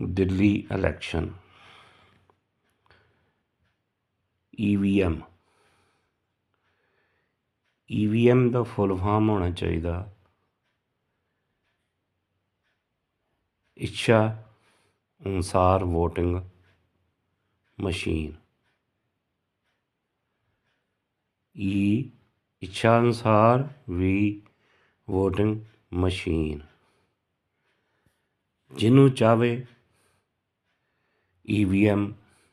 Delhi election EVM EVM ਦਾ full form ਹੋਣਾ ਚਾਹੀਦਾ। ਇੱਛਾ, ਅਨੁਸਾਰ VOTING ਮਸ਼ੀਨ ਈ e, ਇੱਛਾ ਅਨੁਸਾਰ ਵੀ VOTING ਮਸ਼ੀਨ ਜਿਹਨੂੰ ਚਾਹਵੇ ਈਵੀਐਮ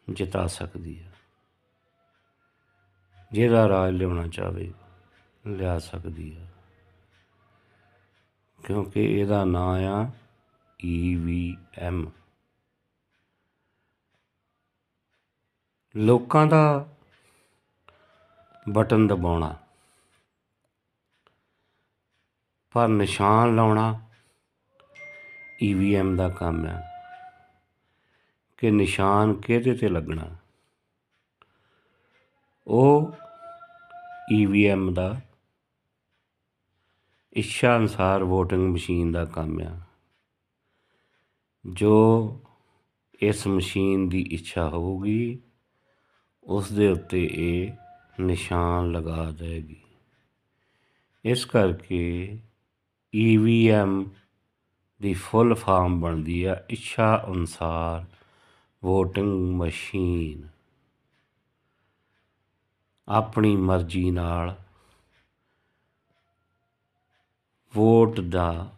ਜਿਤਾ ਸਕਦੀ ਹੈ। ਜਿਹੜਾ ਰਾਜ ਲਿਆਉਣਾ ਚਾਹਵੇ, ਲਿਆ ਸਕਦੀ ਹੈ। ਕਿਉਂਕਿ ਇਹਦਾ ਨਾਂ ਆ ਈਵੀਐਮ ਲੋਕਾਂ ਦਾ ਬਟਨ ਦਬਾਉਣਾ, ਪਰ ਨਿਸ਼ਾਨ ਲਾਉਣਾ ਈਵੀਐਮ ਦਾ ਕੰਮ ਹੈ ਕਿ ਨਿਸ਼ਾਨ ਕਿਹਦੇ ਤੇ ਲੱਗਣਾ? ਉਹ ਈਵੀਐਮ ਦਾ ਇੱਛਾ ਅਨੁਸਾਰ VOTING ਮਸ਼ੀਨ ਦਾ ਕੰਮ ਆ, ਜੋ ਇਸ ਮਸ਼ੀਨ ਦੀ ਇੱਛਾ ਹੋਊਗੀ, ਉਸ ਦੇ ਉੱਤੇ ਇਹ ਨਿਸ਼ਾਨ ਲਗਾ ਦੇਗੀ ਇਸ ਕਰਕੇ ਈਵੀਐਮ ਦੀ ਫੁੱਲ ਫਾਰਮ ਬਣਦੀ ਆ ਇੱਛਾ ਅਨੁਸਾਰ ਵੋਟਿੰਗ ਮਸ਼ੀਨ। ਆਪਣੀ ਮਰਜ਼ੀ ਨਾਲ ਵੋਟ ਦਾ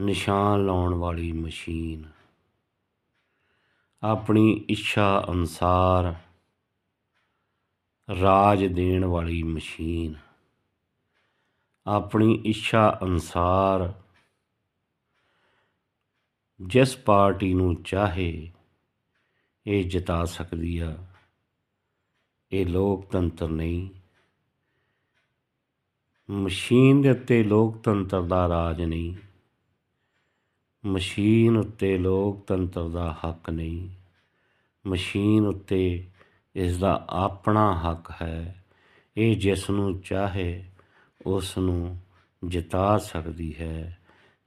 ਨਿਸ਼ਾਨ ਲਾਉਣ ਵਾਲੀ ਮਸ਼ੀਨ। ਆਪਣੀ ਇੱਛਾ ਅਨੁਸਾਰ ਰਾਜ ਦੇਣ ਵਾਲੀ ਮਸ਼ੀਨ। ਆਪਣੀ ਇੱਛਾ ਅਨੁਸਾਰ ਜਿਸ ਪਾਰਟੀ ਨੂੰ ਚਾਹੇ ਇਹ ਜਿਤਾ ਸਕਦੀ ਆ। ਇਹ ਲੋਕਤੰਤਰ ਨਹੀਂ। ਮਸ਼ੀਨ ਦੇ ਉੱਤੇ ਲੋਕਤੰਤਰ ਦਾ ਰਾਜ ਨਹੀਂ। ਮਸ਼ੀਨ ਉੱਤੇ ਲੋਕਤੰਤਰ ਦਾ ਹੱਕ ਨਹੀਂ। ਮਸ਼ੀਨ ਉੱਤੇ ਇਸ ਦਾ ਆਪਣਾ ਹੱਕ ਹੈ। ਇਹ ਜਿਸ ਨੂੰ ਚਾਹੇ, ਉਸ ਨੂੰ ਜਿਤਾ ਸਕਦੀ ਹੈ।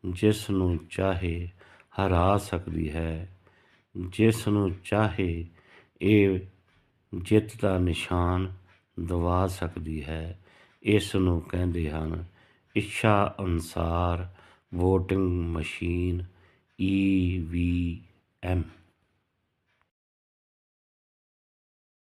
ਜਿਸ ਨੂੰ ਚਾਹੇ ਹਰਾ ਸਕਦੀ ਹੈ। ਜਿਸ ਨੂੰ ਚਾਹੇ ਇਹ ਜਿੱਤ ਦਾ ਨਿਸ਼ਾਨ ਦਵਾ ਸਕਦੀ ਹੈ, ਇਸ ਨੂੰ ਕਹਿੰਦੇ ਹਨ, ਇੱਛਾ ਅਨੁਸਾਰ VOTING machine E V M.